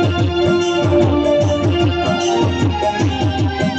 Thank you.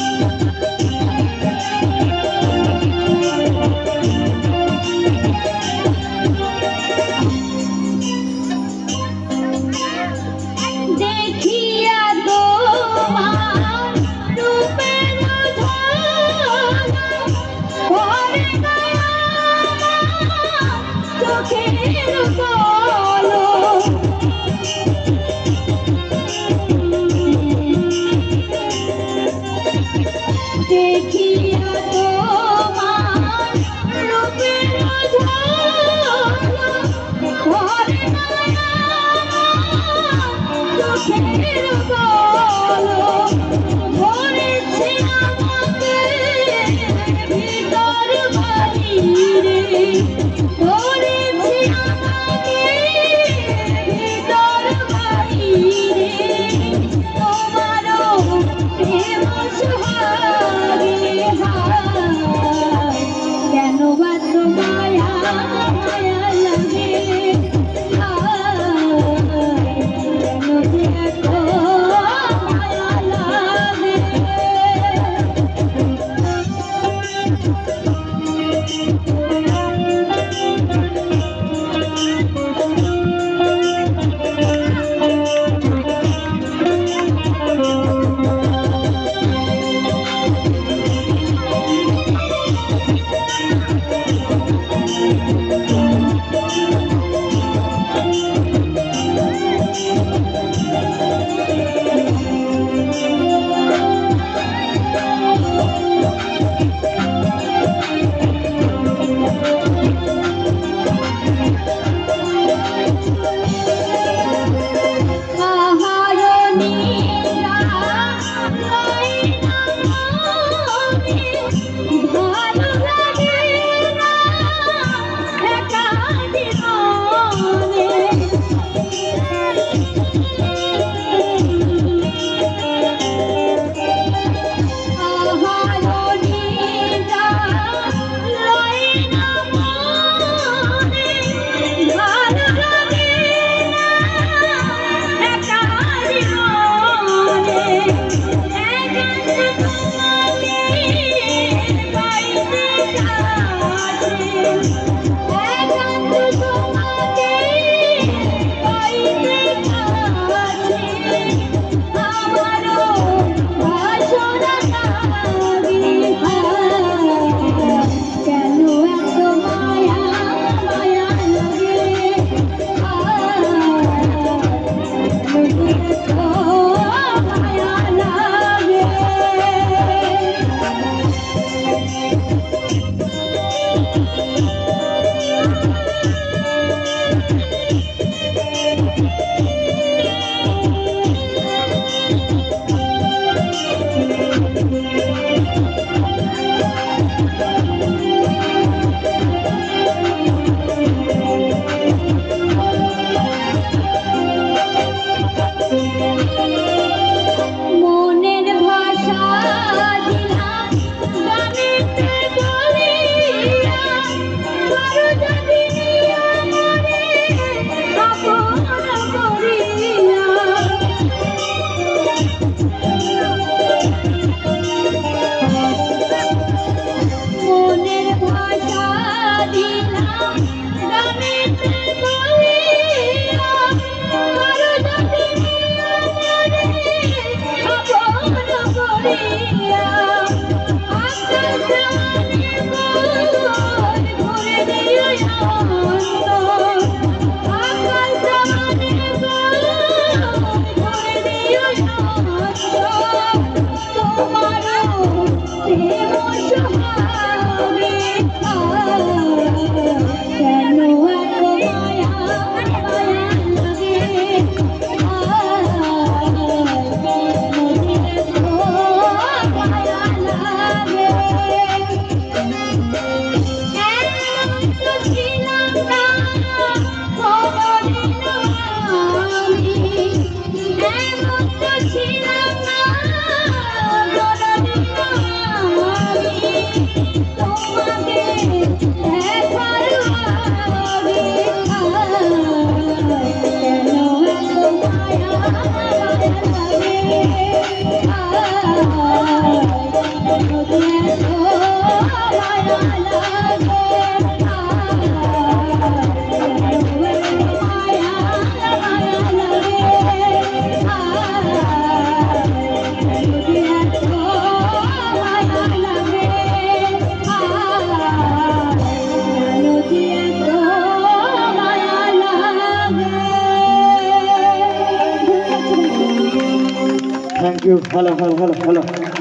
好了好了好了好了。